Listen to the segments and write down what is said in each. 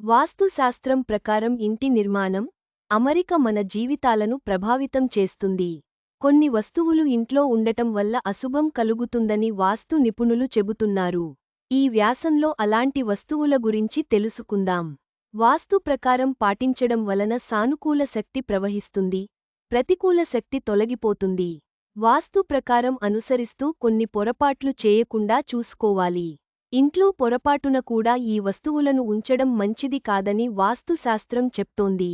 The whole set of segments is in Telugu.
వాస్తుశాస్త్రం ప్రకారం ఇంటి నిర్మాణం అమరిక మన జీవితాలను ప్రభావితం చేస్తుంది. కొన్ని వస్తువులు ఇంట్లో ఉండటం వల్ల అశుభం కలుగుతుందని వాస్తు నిపుణులు చెబుతున్నారు. ఈ వ్యాసంలో అలాంటి వస్తువుల గురించి తెలుసుకుందాం. వాస్తు ప్రకారం పాటించడం వలన సానుకూల శక్తి ప్రవహిస్తుంది ప్రతికూల శక్తి తొలగిపోతుంది. వాస్తు ప్రకారం అనుసరిస్తూ కొన్ని పొరపాట్లు చేయకుండా చూసుకోవాలి. ఇంట్లో పొరపాటున కూడా ఈ వస్తువులను ఉంచడం మంచిది కాదని వాస్తుశాస్త్రం చెప్తోంది.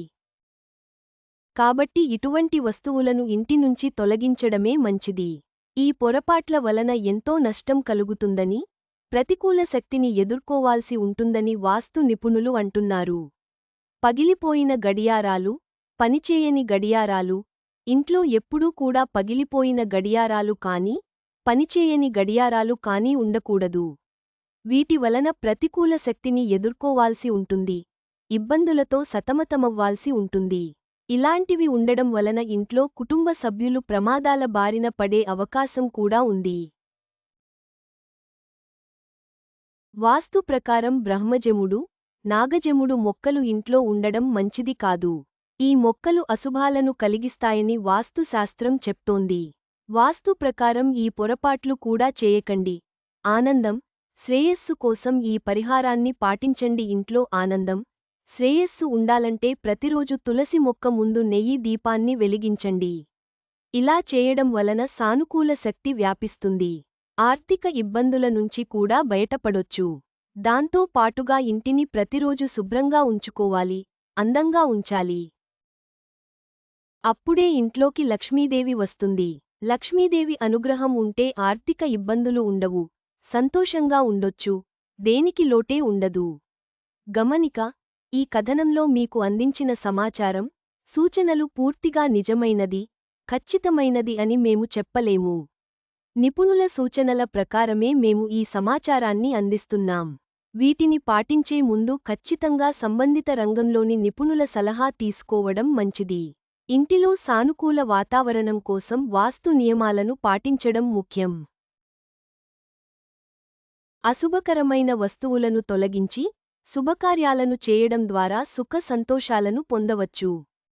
కాబట్టి ఇటువంటి వస్తువులను ఇంటి నుంచి తొలగించడమే మంచిది. ఈ పొరపాట్ల వలన ఎంతో నష్టం కలుగుతుందని ప్రతికూల శక్తిని ఎదుర్కోవాల్సి ఉంటుందని వాస్తు నిపుణులు అంటున్నారు. పగిలిపోయిన గడియారాలు పనిచేయని గడియారాలు ఇంట్లో ఎప్పుడూ కూడా పగిలిపోయిన గడియారాలు కానీ పనిచేయని గడియారాలు కానీ ఉండకూడదు. వీటి వలన ప్రతికూల శక్తిని ఎదుర్కోవాల్సి ఉంటుంది. ఇబ్బందులతో సతమతమవ్వాల్సి ఉంటుంది. ఇలాంటివి ఉండడం వలన ఇంట్లో కుటుంబ సభ్యులు ప్రమాదాల బారిన పడే అవకాశం కూడా ఉంది. వాస్తు ప్రకారం బ్రహ్మజముడు నాగజముడు మొక్కలు ఇంట్లో ఉండడం మంచిది కాదు. ఈ మొక్కలు అశుభాలను కలిగిస్తాయని వాస్తుశాస్త్రం చెప్తోంది. వాస్తు ప్రకారం ఈ పొరపాట్లు కూడా చేయకండి. ఆనందం శ్రేయస్సు కోసం ఈ పరిహారాన్ని పాటించండి ఇంట్లో ఆనందం. శ్రేయస్సు ఉండాలంటే ప్రతిరోజు తులసి మొక్క ముందు నెయ్యి దీపాన్ని వెలిగించండి. ఇలా చేయడం వలన సానుకూల శక్తి వ్యాపిస్తుంది. ఆర్థిక ఇబ్బందుల నుంచి కూడా బయటపడొచ్చు. దాంతో పాటుగా ఇంటిని ప్రతిరోజు శుభ్రంగా ఉంచుకోవాలి. అందంగా ఉంచాలి. అప్పుడే ఇంట్లోకి లక్ష్మీదేవి వస్తుంది. లక్ష్మీదేవి అనుగ్రహం ఉంటే ఆర్థిక ఇబ్బందులు ఉండవు. సంతోషంగా ఉండొచ్చు. దేనికి లోటే ఉండదు. గమనిక ఈ కథనంలో మీకు అందించిన సమాచారం సూచనలు పూర్తిగా నిజమైనది ఖచ్చితమైనది అని మేము చెప్పలేము. నిపుణుల సూచనల ప్రకారమే మేము ఈ సమాచారాన్ని అందిస్తున్నాం. వీటిని పాటించే ముందు ఖచ్చితంగా సంబంధిత రంగంలోని నిపుణుల సలహా తీసుకోవడం మంచిది. ఇంటిలో సానుకూల వాతావరణం కోసం వాస్తు నియమాలను పాటించడం ముఖ్యం. అశుభకరమైన వస్తువులను తొలగించి శుభకార్యాలను చేయడం ద్వారా సుఖ సంతోషాలను పొందవచ్చు.